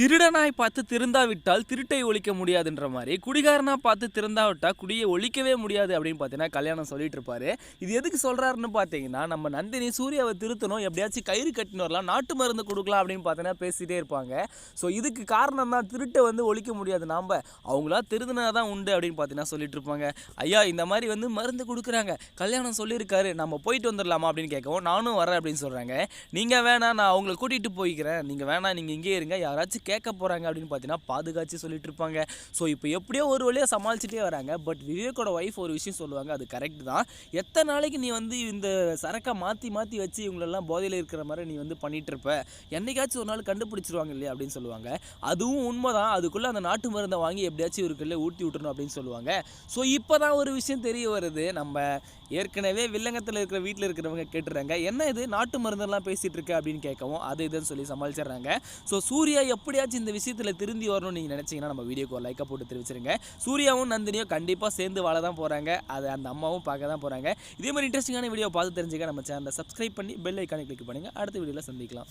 திருடனாய் பார்த்து திருந்தாவிட்டால் திருட்டை ஒழிக்க முடியாதுன்ற மாதிரி குடிகாரனா பார்த்து திருந்தாவிட்டால் குடியை ஒழிக்கவே முடியாது அப்படின்னு பார்த்தீங்கன்னா கல்யாணம் சொல்லிட்டு இருப்பாரு. இது எதுக்கு சொல்றாருன்னு பார்த்தீங்கன்னா நம்ம நந்தினி சூர்யாவை திருத்தணும் எப்படியாச்சும் கயிறு கட்டின்னு வரலாம் நாட்டு மருந்து கொடுக்கலாம் அப்படின்னு பார்த்தீங்கன்னா பேசிட்டே இருப்பாங்க. ஸோ இதுக்கு காரணம் தான் திருட்டை வந்து ஒழிக்க முடியாது. நாம் அவங்களா திருந்தினா தான் உண்டு அப்படின்னு பார்த்தீங்கன்னா சொல்லிட்டு இருப்பாங்க. ஐயா இந்த மாதிரி வந்து மருந்து கொடுக்குறாங்க. கல்யாணம் சொல்லியிருக்காரு. நம்ம போயிட்டு வந்துடலாமா அப்படின்னு கேட்கவும் நானும் வரேன் அப்படின்னு சொல்கிறாங்க நீங்கள் வேணாம் நான் அவங்கள கூட்டிகிட்டு போய்க்கிறேன். நீங்கள் வேணாம் நீங்கள் இங்கே இருங்க. யாராச்சும் கேட்க போகிறாங்க அப்படின்னு பார்த்தீங்கன்னா பாதுகாச்சு சொல்லிட்டு இருப்பாங்க. ஸோ இப்போ எப்படியோ ஒரு வழியாக சமாளிச்சுட்டே வராங்க. பட் விவேக்கோட ஒய்ஃப் ஒரு விஷயம் சொல்லுவாங்க. அது கரெக்ட் தான். எத்தனை நாளைக்கு நீ வந்து இந்த சரக்கை மாற்றி மாற்றி வச்சு இவங்களெல்லாம் போதையில் இருக்கிற மாதிரி நீ வந்து பண்ணிட்டு இருப்ப? என்னைக்காச்சும் ஒரு நாள் கண்டுபிடிச்சிருவாங்க இல்லையா அப்படின்னு சொல்லுவாங்க. அதுவும் உண்மைதான். அதுக்குள்ளே அந்த நாட்டு மருந்தை வாங்கி எப்படியாச்சும் இருக்குல்ல ஊட்டி விட்டுணும் அப்படின்னு சொல்லுவாங்க. ஸோ இப்போ தான் ஒரு விஷயம் தெரிய வருது. நம்ம ஏற்கனவே வில்லங்கத்தில் இருக்கிற வீட்டில் இருக்கிறவங்க கேட்டுறாங்க. என்ன இது? நாட்டு மருந்தெல்லாம் பேசிகிட்டு இருக்க அப்படின்னு கேட்கவும் அது இதுன்னு சொல்லி சமாளிச்சிடுறாங்க. ஸோ சூர்யா எப்படியாச்சும் இந்த விஷயத்தில் திருந்தி வரணும்னு நீங்கள் நினச்சிங்கன்னா நம்ம வீடியோக்கு ஒரு லைக்கை போட்டு தெரிவிச்சிருங்க. சூர்யாவும் நந்தினியும் கண்டிப்பாக சேர்ந்து வாழ தான் போகிறாங்க அதை அந்த அம்மாவும் பார்க்க தான் போகிறாங்க இதே மாதிரி இன்ட்ரெஸ்டிங்கான வீடியோ பார்த்து தெரிஞ்சுக்க நம்ம சேனலை சப்ஸ்கிரைப் பண்ணி பெல் ஐக்கானை கிளிக் பண்ணுங்கள் அடுத்த வீடியோவில் சந்திக்கலாம்.